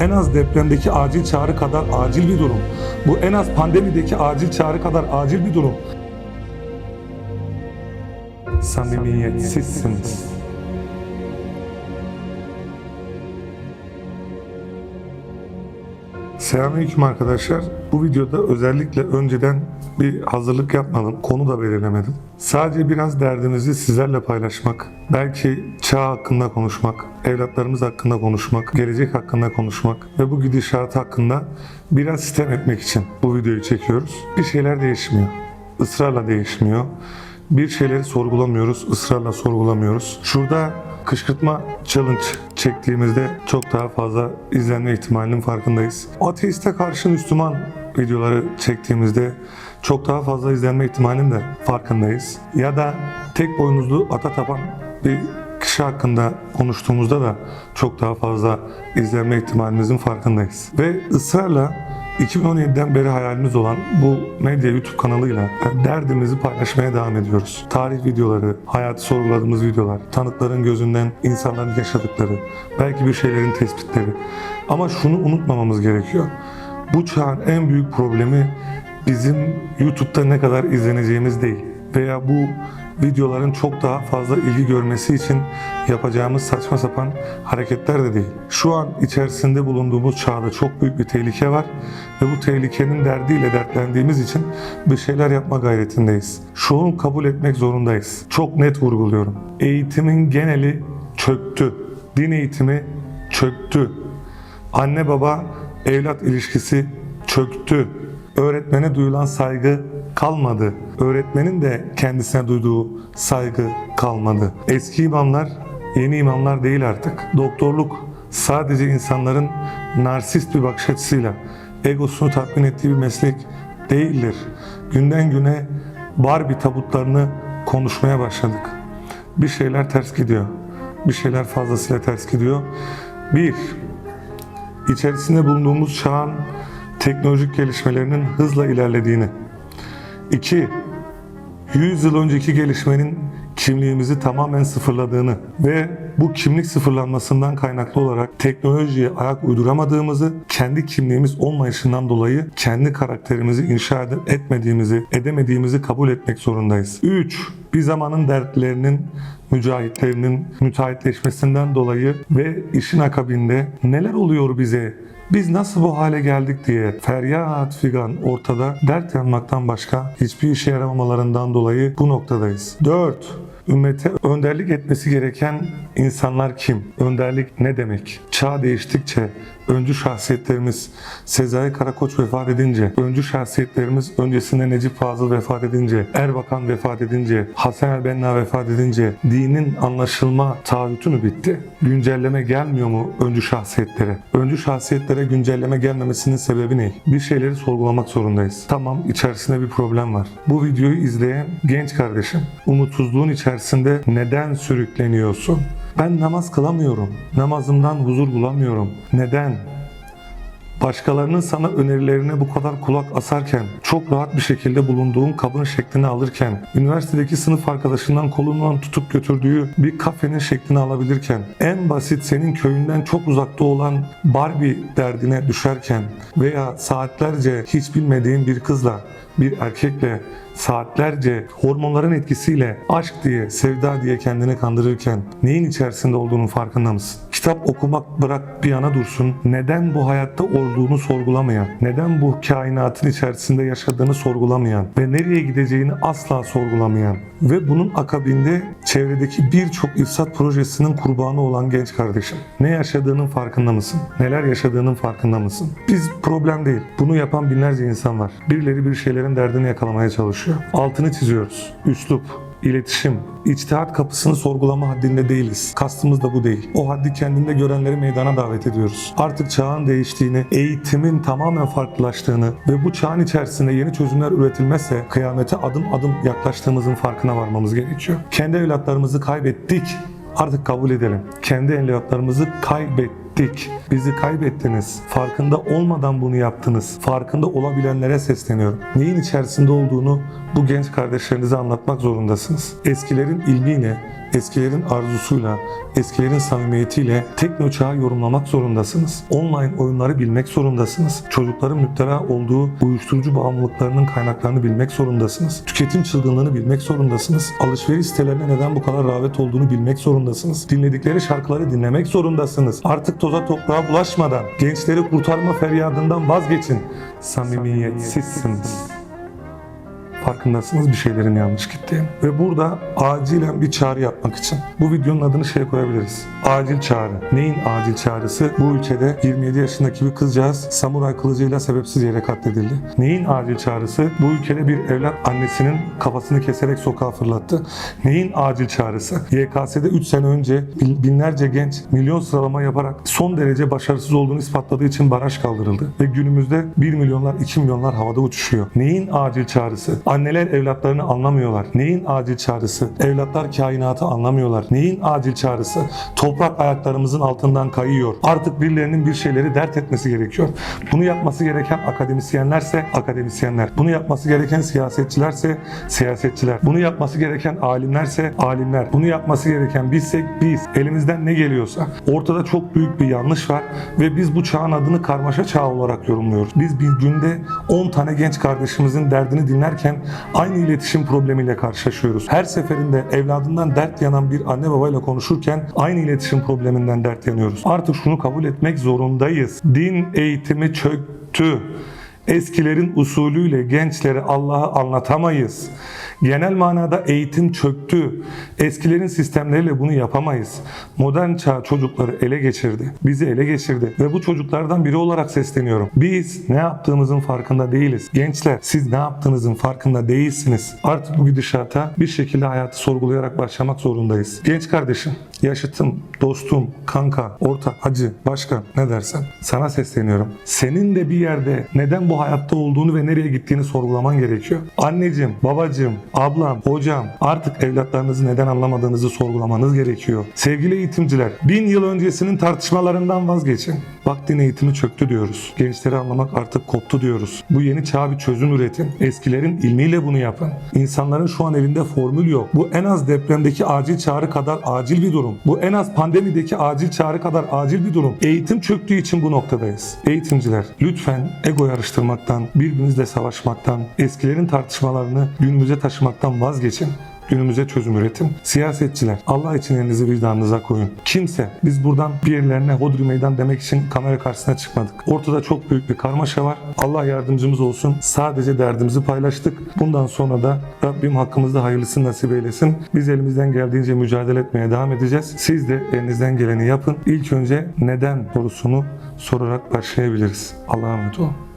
En az depremdeki acil çağrı kadar acil bir durum. Bu en az pandemideki acil çağrı kadar acil bir durum. Samimiyetsizsiniz. Selamünaleyküm arkadaşlar. Bu videoda özellikle önceden bir hazırlık yapmadım. Konu da belirlemedim. Sadece biraz derdimizi sizlerle paylaşmak, belki çağ hakkında konuşmak, evlatlarımız hakkında konuşmak, gelecek hakkında konuşmak ve bu gidişat hakkında biraz sitem etmek için bu videoyu çekiyoruz. Bir şeyler değişmiyor. Israrla değişmiyor. Bir şeyleri sorgulamıyoruz, ısrarla sorgulamıyoruz. Şurada kışkırtma challenge çektiğimizde çok daha fazla izlenme ihtimalinin farkındayız. Ateiste karşı Müslüman videoları çektiğimizde çok daha fazla izlenme ihtimalinin de farkındayız. Ya da tek boynuzlu ata tapan bir kişi hakkında konuştuğumuzda da çok daha fazla izlenme ihtimalimizin farkındayız. Ve ısrarla 2017'den beri hayalimiz olan bu medya YouTube kanalıyla derdimizi paylaşmaya devam ediyoruz. Tarih videoları, hayatı sorguladığımız videolar, tanıkların gözünden insanların yaşadıkları, belki bir şeylerin tespitleri. Ama şunu unutmamamız gerekiyor. Bu çağın en büyük problemi bizim YouTube'da ne kadar izleneceğimiz değil veya bu videoların çok daha fazla ilgi görmesi için yapacağımız saçma sapan hareketler de değil. Şu an içerisinde bulunduğumuz çağda çok büyük bir tehlike var ve bu tehlikenin derdiyle dertlendiğimiz için bir şeyler yapma gayretindeyiz. Şunu kabul etmek zorundayız. Çok net vurguluyorum. Eğitimin geneli çöktü. Din eğitimi çöktü. Anne baba evlat ilişkisi çöktü. Öğretmene duyulan saygı kalmadı. Öğretmenin de kendisine duyduğu saygı kalmadı. Eski imamlar yeni imamlar değil artık. Doktorluk sadece insanların narsist bir bakış açısıyla egosunu tatmin ettiği bir meslek değildir. Günden güne Barbie tabutlarını konuşmaya başladık. Bir şeyler ters gidiyor. Bir şeyler fazlasıyla ters gidiyor. Bir, içerisinde bulunduğumuz çağın teknolojik gelişmelerinin hızla ilerlediğini. 2. 100 yıl önceki gelişmenin kimliğimizi tamamen sıfırladığını ve bu kimlik sıfırlanmasından kaynaklı olarak teknolojiye ayak uyduramadığımızı, kendi kimliğimiz olmayışından dolayı kendi karakterimizi inşa etmediğimizi, edemediğimizi kabul etmek zorundayız. 3. Bir zamanın dertlerinin mücahitlerinin müteahhitleşmesinden dolayı ve işin akabinde neler oluyor bize, biz nasıl bu hale geldik diye feryat figan ortada dert yanmaktan başka hiçbir işe yaramamalarından dolayı bu noktadayız. 4. Ümmete önderlik etmesi gereken insanlar kim? Önderlik ne demek? Çağ değiştikçe öncü şahsiyetlerimiz Sezai Karakoç vefat edince, öncü şahsiyetlerimiz öncesinde Necip Fazıl vefat edince, Erbakan vefat edince, Hasan el-Benna vefat edince dinin anlaşılma taahhütü mü bitti? Güncelleme gelmiyor mu öncü şahsiyetlere? Öncü şahsiyetlere güncelleme gelmemesinin sebebi ne? Bir şeyleri sorgulamak zorundayız. Tamam içerisinde bir problem var. Bu videoyu izleyen genç kardeşim, umutsuzluğun içerisinde neden sürükleniyorsun? Ben namaz kılamıyorum. Namazımdan huzur bulamıyorum. Neden? Başkalarının sana önerilerine bu kadar kulak asarken, çok rahat bir şekilde bulunduğun kabın şeklini alırken, üniversitedeki sınıf arkadaşından kolundan tutup götürdüğü bir kafenin şeklini alabilirken, en basit senin köyünden çok uzakta olan Barbie derdine düşerken veya saatlerce hiç bilmediğin bir kızla, bir erkekle saatlerce hormonların etkisiyle aşk diye, sevda diye kendini kandırırken neyin içerisinde olduğunun farkında mısın? Kitap okumak bırak bir yana dursun. Neden bu hayatta olduğunu sorgulamayan, neden bu kainatın içerisinde yaşadığını sorgulamayan ve nereye gideceğini asla sorgulamayan ve bunun akabinde çevredeki birçok ifsat projesinin kurbanı olan genç kardeşim. Ne yaşadığının farkında mısın? Neler yaşadığının farkında mısın? Biz problem değil. Bunu yapan binlerce insan var. Birileri bir şeylerin derdini yakalamaya çalışıyor. Altını çiziyoruz. Üslup, iletişim, içtihat kapısını sorgulama haddinde değiliz. Kastımız da bu değil. O haddi kendinde görenleri meydana davet ediyoruz. Artık çağın değiştiğini, eğitimin tamamen farklılaştığını ve bu çağın içerisinde yeni çözümler üretilmezse kıyamete adım adım yaklaştığımızın farkına varmamız gerekiyor. Kendi evlatlarımızı kaybettik. Artık kabul edelim. Kendi evlatlarımızı kaybettik. Bizi kaybettiniz. Farkında olmadan bunu yaptınız. Farkında olabilenlere sesleniyorum. Neyin içerisinde olduğunu bu genç kardeşlerinize anlatmak zorundasınız. Eskilerin ilmiyle, eskilerin arzusuyla, eskilerin samimiyetiyle tekno çağı yorumlamak zorundasınız. Online oyunları bilmek zorundasınız. Çocukların müptela olduğu uyuşturucu bağımlılıklarının kaynaklarını bilmek zorundasınız. Tüketim çılgınlığını bilmek zorundasınız. Alışveriş sitelerine neden bu kadar rağbet olduğunu bilmek zorundasınız. Dinledikleri şarkıları dinlemek zorundasınız. Artık toza toprağa bulaşmadan gençleri kurtarma feryadından vazgeçin. Samimiyetsizsiniz farkındasınız bir şeylerin yanlış gittiğini. Ve burada acilen bir çağrı yapmak için bu videonun adını şey koyabiliriz. Acil çağrı. Neyin acil çağrısı? Bu ülkede 27 yaşındaki bir kızcağız samuray kılıcıyla sebepsiz yere katledildi. Neyin acil çağrısı? Bu ülkede bir evlat annesinin kafasını keserek sokağa fırlattı. Neyin acil çağrısı? YKS'de 3 sene önce bin- binlerce genç milyon sıralama yaparak son derece başarısız olduğunu ispatladığı için baraj kaldırıldı. Ve günümüzde 1 milyonlar 2 milyonlar havada uçuşuyor. Neyin acil çağrısı? Anneler evlatlarını anlamıyorlar. Neyin acil çağrısı? Evlatlar kainatı anlamıyorlar. Neyin acil çağrısı? Toprak ayaklarımızın altından kayıyor. Artık birilerinin bir şeyleri dert etmesi gerekiyor. Bunu yapması gereken akademisyenlerse akademisyenler. Bunu yapması gereken siyasetçilerse siyasetçiler. Bunu yapması gereken alimlerse alimler. Bunu yapması gereken bizsek biz. Elimizden ne geliyorsa. Ortada çok büyük bir yanlış var ve biz bu çağın adını karmaşa çağı olarak yorumluyoruz. Biz bir günde 10 tane genç kardeşimizin derdini dinlerken aynı iletişim problemiyle karşılaşıyoruz. Her seferinde evladından dert yanan bir anne babayla konuşurken aynı iletişim probleminden dert yanıyoruz. Artık şunu kabul etmek zorundayız. Din eğitimi çöktü. Eskilerin usulüyle gençlere Allah'ı anlatamayız. Genel manada eğitim çöktü. Eskilerin sistemleriyle bunu yapamayız. Modern çağ çocukları ele geçirdi. Bizi ele geçirdi. Ve bu çocuklardan biri olarak sesleniyorum. Biz ne yaptığımızın farkında değiliz. Gençler siz ne yaptığınızın farkında değilsiniz. Artık bu gidişata bir şekilde hayatı sorgulayarak başlamak zorundayız. Genç kardeşim, yaşıtım, dostum, kanka, ortak, hacı, başkan ne dersen sana sesleniyorum. Senin de bir yerde neden bu hayatta olduğunu ve nereye gittiğini sorgulaman gerekiyor. Anneciğim, babacığım, ablam, hocam artık evlatlarınızı neden anlamadığınızı sorgulamanız gerekiyor. Sevgili eğitimciler, bin yıl öncesinin tartışmalarından vazgeçin. Bak din eğitimi çöktü diyoruz. Gençleri anlamak artık koptu diyoruz. Bu yeni çağa bir çözüm üretin. Eskilerin ilmiyle bunu yapın. İnsanların şu an elinde formül yok. Bu en az depremdeki acil çağrı kadar acil bir durum. Bu en az pandemideki acil çağrı kadar acil bir durum. Eğitim çöktüğü için bu noktadayız. Eğitimciler lütfen ego yarıştırmaktan, birbirinizle savaşmaktan, eskilerin tartışmalarını günümüze taşımaktan vazgeçin. Günümüze çözüm üretin. Siyasetçiler Allah için elinizi vicdanınıza koyun. Kimse biz buradan bir yerlerine hodri meydan demek için kamera karşısına çıkmadık. Ortada çok büyük bir karmaşa var. Allah yardımcımız olsun. Sadece derdimizi paylaştık. Bundan sonra da Rabbim hakkımızda hayırlısını nasip eylesin. Biz elimizden geldiğince mücadele etmeye devam edeceğiz. Siz de elinizden geleni yapın. İlk önce neden sorusunu sorarak başlayabiliriz. Allah'a emanet olun.